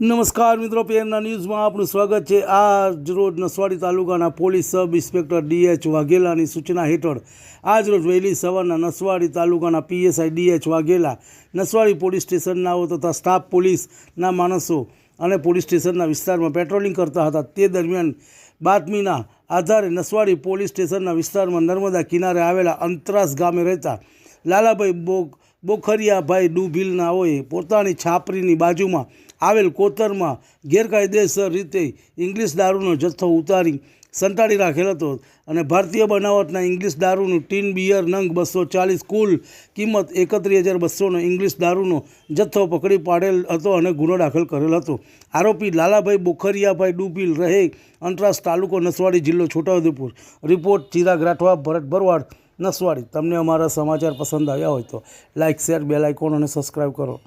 નમસ્કાર મિત્રો પીએમના ન્યૂઝમાં આપનું સ્વાગત છે. આજ રોજ નસવાડી તાલુકાના પોલીસ સબ ઇન્સ્પેક્ટર ડીએચ વાઘેલાની સૂચના હેઠળ આજરોજ વહેલી સવારના નસવાડી તાલુકાના PSI DH Vaghela, Naswadi police સ્ટેશનનાઓ તથા સ્ટાફ પોલીસના માણસો અને પોલીસ સ્ટેશનના વિસ્તારમાં પેટ્રોલિંગ કરતા હતા. તે દરમિયાન બાતમીના આધારે નસવાડી પોલીસ સ્ટેશનના વિસ્તારમાં નર્મદા કિનારે આવેલા અંતરાસ ગામે રહેતા લાલાભાઈ બોગ બોખરિયાભાઈ ડુભીલનાઓએ પોતાની છાપરીની બાજુમાં આવેલ કોતરમાં ગેરકાયદેસર રીતે ઇંગ્લિશ દારૂનો જથ્થો ઉતારી સંતાડી રાખેલ હતો અને ભારતીય બનાવટના ઇંગ્લિશ દારૂનું ટીન બિયર નંગ બસો ચાલીસ કુલ કિંમત એકત્રીસ હજાર બસોનો ઇંગ્લિશ દારૂનો જથ્થો પકડી પાડેલ હતો અને ગુનો દાખલ કરેલ હતો. આરોપી લાલાભાઈ બોખરિયાભાઈ ડુબીલ રહે અંતરાસ તાલુકો નસવાડી જિલ્લો છોટાઉદેપુર. રિપોર્ટ ચિરાગ રાઠવા, ભરત ભરવાડ નસવાડી. તમને અમારા સમાચાર પસંદ આવ્યા હોય તો લાઇક શેર બેલ આઇકોન અને સબસ્ક્રાઈબ કરો.